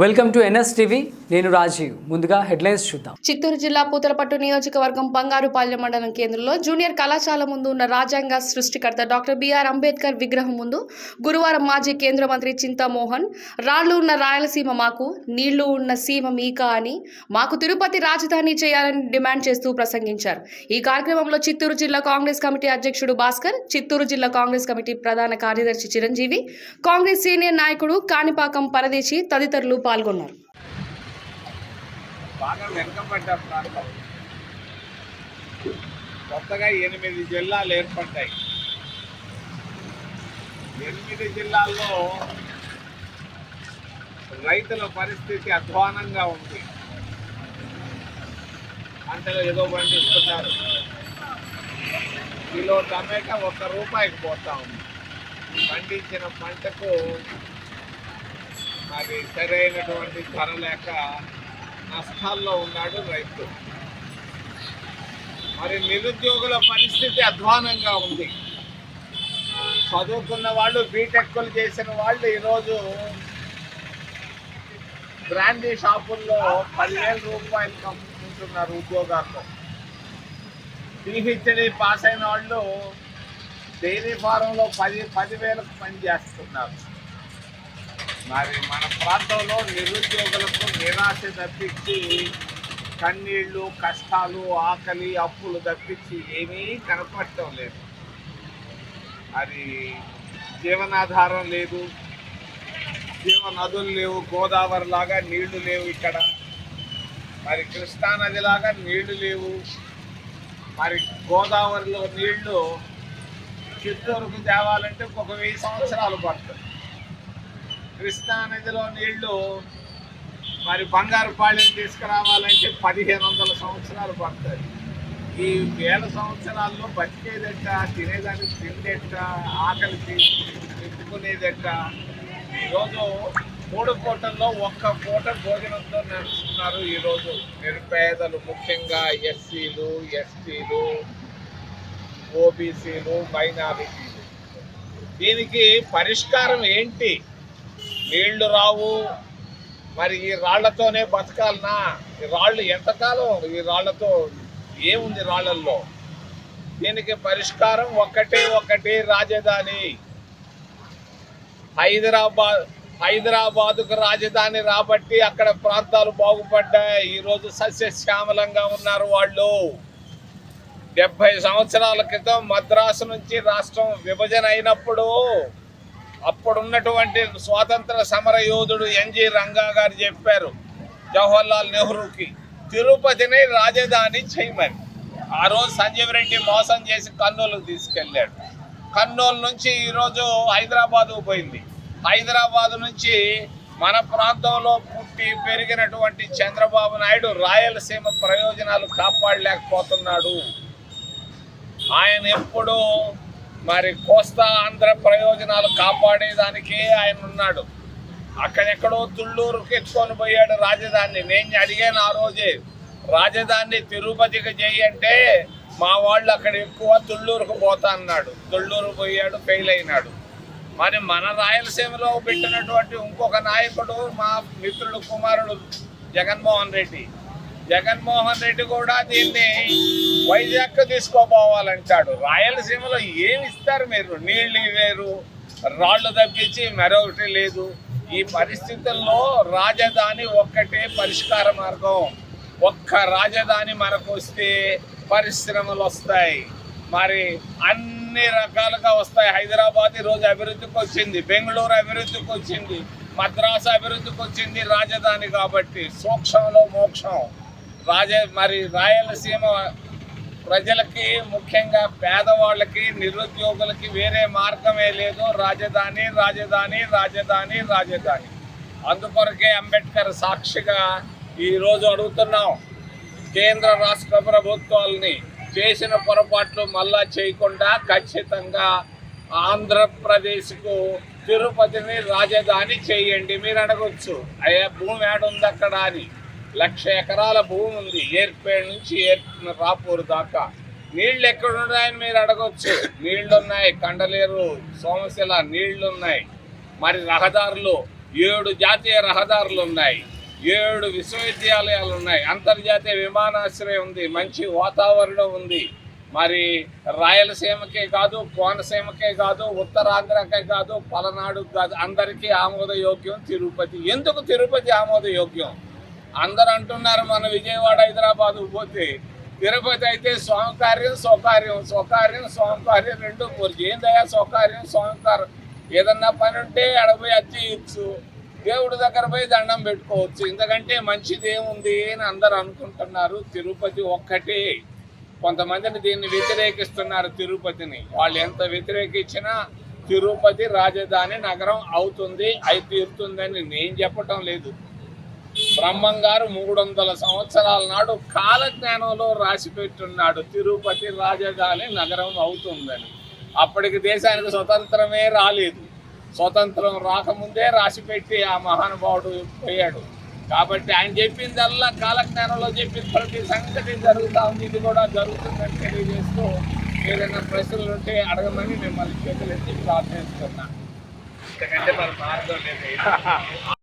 Welcome to NS TV. నేను రాజీవ్. ముందుగా headlines చూద్దాం. చిత్తూరు జిల్లా పూతలపట్టు నియోజకవర్గం బంగారుపాలెం మండలం కేంద్రంలో జూనియర్ కళాశాల ముందు ఉన్న రాజ్యాంగ సృష్టికర్త డాక్టర్ బిఆర్ అంబేద్కర్ విగ్రహం ముందు గురువారం మాజీ కేంద్ర మంత్రి చింతామోహన్ రాళ్ళు ఉన్న రాయలసీమ మాకు నీళ్ళు ఉన్న సీమ మీక అని మాకు తిరుపతి రాజధాని చేయాలని డిమాండ్ చేస్తూ ప్రసంగించారు. ఈ కార్యక్రమంలో చిత్తూరు జిల్లా కాంగ్రెస్ కమిటీ అధ్యక్షుడు భాస్కర్ చిత్తూరు జిల్లా కాంగ్రెస్ కమిటీ ప్రధాన కార్యదర్శి చిరంజీవి కాంగ్రెస్ సీనియర్ నాయకుడు కాణిపాకం పరదేశి తదితరులు పాల్గొన్నారు. బాగా వెనుకబడ్డ ప్రాంతం కొత్తగా ఎనిమిది జిల్లాలు ఏర్పడ్డాయి. ఎనిమిది జిల్లాల్లో రైతుల పరిస్థితి అధ్వానంగా ఉంది. పంటలు ఏదో పండిస్తున్నారు. కిలో టమాటా ఒక్క రూపాయికి పోతా ఉంది. పండించిన పంటకు అది సరైనటువంటి ధర లేక నష్టాల్లో ఉన్నాడు రైతు. మరి నిరుద్యోగుల పరిస్థితి అధ్వానంగా ఉంది. చదువుకున్న వాళ్ళు బీటెక్లు చేసిన వాళ్ళు ఈరోజు బ్రాండీ షాపుల్లో పదివేల రూపాయలు కమ్ముకుంటున్నారు ఉద్యోగాల్లో. పిహెచ్డి పాస్ అయిన వాళ్ళు డైరీ ఫారంలో పది పదివేలకు పని చేస్తున్నారు. మరి మన ప్రాంతంలో నిరుద్యోగులకు నిరాశ తప్పించి కన్నీళ్ళు కష్టాలు ఆకలి అప్పులు తప్పించి ఏమీ కనపడటం లేదు. మరి జీవనాధారం లేదు. జీవ నదులు లేవు గోదావరి లాగా నీళ్ళు లేవు ఇక్కడ. మరి కృష్ణా లాగా నీళ్ళు లేవు. మరి గోదావరిలో నీళ్ళు చిత్తూరుకు తేవాలంటే ఒక వెయ్యి సంవత్సరాలు పడుతుంది. కృష్ణా నదిలో నీళ్ళు మరి బంగారుపాళ్యం తీసుకురావాలంటే పదిహేను వందల సంవత్సరాలు పడుతుంది. ఈ వేల సంవత్సరాల్లో బతికేదట తినేదానికి తిండెట్ట ఆకలి పెట్టుకునేదెట్ట ఈరోజు మూడు పూటల్లో ఒక్క పూట భోజనంతో నడుస్తున్నారు ఈరోజు నిరుపేదలు ముఖ్యంగా ఎస్సీలు ఎస్టీలు ఓబీసీలు మైనారిటీలు. దీనికి పరిష్కారం ఏంటి? నీళ్ళు రావు. మరి ఈ రాళ్ళతోనే బతకాలనా? ఈ రాళ్ళు ఎంతకాలం ఈ రాళ్ళతో ఏముంది రాళ్ళల్లో? దీనికి పరిష్కారం ఒక్కటే ఒక్కటే రాజధాని. హైదరాబాద్ హైదరాబాదుకు రాజధాని రాబట్టి అక్కడ ప్రాంతాలు బాగుపడ్డాయి. ఈరోజు సస్యశ్యామలంగా ఉన్నారు వాళ్ళు. డెబ్బై సంవత్సరాల క్రితం మద్రాసు నుంచి రాష్ట్రం విభజన అయినప్పుడు అప్పుడున్నటువంటి స్వాతంత్ర సమర యోధుడు ఎన్జి రంగా గారు చెప్పారు జవహర్లాల్ నెహ్రూకి తిరుపతిని రాజధాని చేయమని. ఆ రోజు సంజీవ్ రెడ్డి మోసం చేసి కర్నూలుకు తీసుకెళ్ళాడు. కర్నూలు నుంచి ఈరోజు హైదరాబాదు పోయింది. హైదరాబాద్ నుంచి మన ప్రాంతంలో పుట్టి పెరిగినటువంటి చంద్రబాబు నాయుడు రాయలసీమ ప్రయోజనాలు కాపాడలేకపోతున్నాడు. ఆయన ఎప్పుడూ మరి కోస్తా ఆంధ్ర ప్రయోజనాలు కాపాడేదానికే ఆయన ఉన్నాడు. అక్కడెక్కడో తుళ్ళూరుకి ఎత్తుకొని పోయాడు రాజధాని. నేను అడిగాను ఆ రోజే రాజధాని తిరుపతికి చేయంటే మా వాళ్ళు అక్కడ ఎక్కువ తుళ్ళూరుకు పోతా అన్నాడు. తుళ్ళూరు పోయాడు ఫెయిల్ అయినాడు. మరి మన రాయలసీమలో పెట్టినటువంటి ఇంకొక నాయకుడు మా మిత్రుడు కుమారుడు జగన్మోహన్ రెడ్డి. జగన్మోహన్ రెడ్డి కూడా దీన్ని వైజాగ్ తీసుకోపోవాలంటాడు. రాయలసీమలో ఏమి ఇస్తారు మీరు? నీళ్ళు వేరు రాళ్ళు తప్పించి మరొకటి లేదు. ఈ పరిస్థితుల్లో రాజధాని ఒక్కటే పరిష్కార మార్గం. ఒక్క రాజధాని మనకు వస్తే పరిశ్రమలు వస్తాయి. మరి అన్ని రకాలుగా వస్తాయి. హైదరాబాద్ ఈరోజు అభివృద్ధికి వచ్చింది. బెంగళూరు అభివృద్ధికి వచ్చింది. మద్రాసు అభివృద్ధికి వచ్చింది రాజధాని కాబట్టి సూక్ష్మంలో మోక్షం. రాజ మరి రాయలసీమ ప్రజలకి ముఖ్యంగా పేదవాళ్ళకి నిరుద్యోగులకి వేరే మార్గమే లేదు. రాజధాని రాజధాని రాజధాని రాజధాని. అందుకొరకే అంబేద్కర్ సాక్షిగా ఈరోజు అడుగుతున్నాం. కేంద్ర రాష్ట్ర ప్రభుత్వాలని చేసిన పొరపాట్లు మళ్ళా చేయకుండా ఖచ్చితంగా ఆంధ్రప్రదేశ్కు తిరుపతిని రాజధాని చేయండి. మీరు అడగచ్చు అయ్యా భూమి ఏడుంది అక్కడ అని. లక్ష ఎకరాల భూమి ఉంది. ఏర్పేడు నుంచి ఏర్ రాపూర్ దాకా. నీళ్ళు ఎక్కడున్నాయని మీరు అడగొచ్చు. నీళ్ళున్నాయి కండలేరు సోమశిల నీళ్ళున్నాయి మరి రహదారులు ఏడు జాతీయ రహదారులు ఉన్నాయి ఏడు విశ్వవిద్యాలయాలు ఉన్నాయి అంతర్జాతీయ విమానాశ్రయం ఉంది. మంచి వాతావరణం ఉంది. మరి రాయలసీమకే కాదు కోనసీమకే కాదు ఉత్తరాంధ్రకే కాదు పలనాడు కాదు అందరికీ ఆమోదయోగ్యం తిరుపతి. ఎందుకు తిరుపతి ఆమోదయోగ్యం? అందరు అంటున్నారు మన విజయవాడ హైదరాబాద్ పోతే తిరుపతి అయితే స్వామికార్యం సౌకార్యం సౌకార్యం స్వామికార్యం రెండు పూర్తి ఏందయ్యా సౌకార్యం స్వామికార్యం ఏదన్నా పని ఉంటే అడపోయి అచ్చేయచ్చు దేవుడి దగ్గర పోయి దండం పెట్టుకోవచ్చు. ఎందుకంటే మంచిది ఏముంది అని అందరు అనుకుంటున్నారు. తిరుపతి ఒక్కటే. కొంతమందిని దీన్ని వ్యతిరేకిస్తున్నారు తిరుపతిని. వాళ్ళు ఎంత వ్యతిరేకించినా తిరుపతి రాజధాని నగరం అవుతుంది అయి తీరుతుందని నేను చెప్పటం లేదు. బ్రహ్మం గారు మూడు వందల సంవత్సరాల నాడు కాలజ్ఞానంలో రాసి పెట్టున్నాడు. తిరుపతి రాజధాని నగరం అవుతుందని. అప్పటికి దేశానికి స్వతంత్రమే రాలేదు. స్వతంత్రం రాకముందే రాసిపెట్టి ఆ మహానుభావుడు పోయాడు. కాబట్టి ఆయన చెప్పిందల్లా కాలజ్ఞానంలో చెప్పిన ప్రతి సంగతి జరుగుతూ ఉంది. ఇది కూడా జరుగుతుందని తెలియజేస్తూ ఏదైనా ప్రశ్నలు ఉంటే అడగమని మిమ్మల్ని చేతులెత్తి ప్రార్థిస్తున్నా. ఎందుకంటే మన మార్గం లేదు.